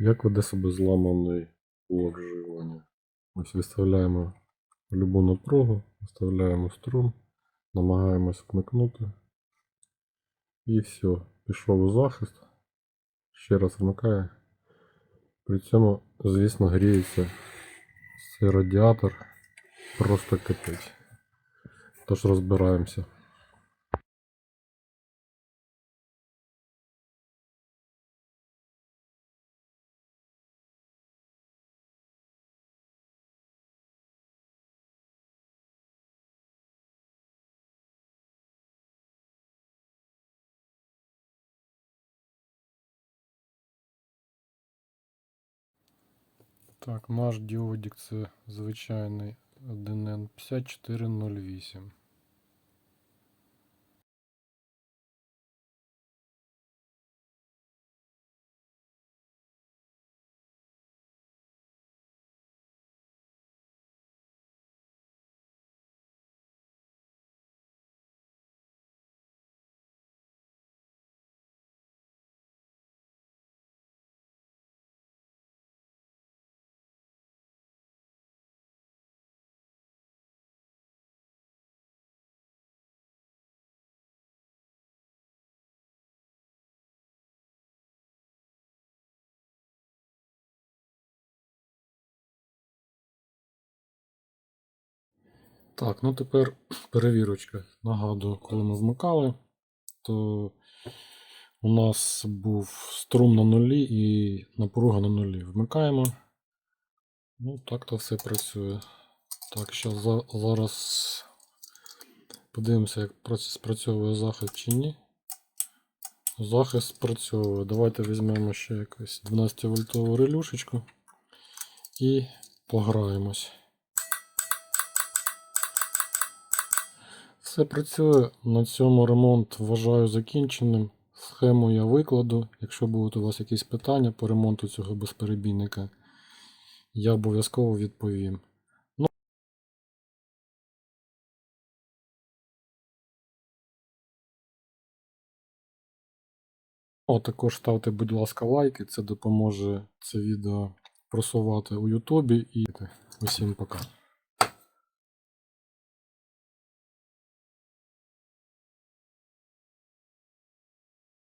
Як веде себе зламаний блок живлення? Ось виставляємо любу напругу, виставляємо струм, намагаємось вмикнути. І все, пішов у захист. Ще раз вмикає. При цьому, звісно, гріється цей радіатор просто кипить. Тож розбираємося. Так, наш діодік це звичайний 1N5408. Так, ну тепер перевірочка. Нагадую, коли ми вмикали, то у нас був струм на нулі і напруга на нулі. Вмикаємо. Ну, так то все працює. Так, зараз зараз подивимося, як спрацьовує захист чи ні. Захист спрацьовує. Давайте візьмемо ще якусь 12 вольтову релюшечку і пограємось. Все працює. На цьому ремонт вважаю закінченим. Схему я викладу. Якщо будуть у вас якісь питання по ремонту цього безперебійника, я обов'язково відповім. Ну, а також ставте, будь ласка, лайки. Це допоможе це відео просувати у Ютубі. І усім пока.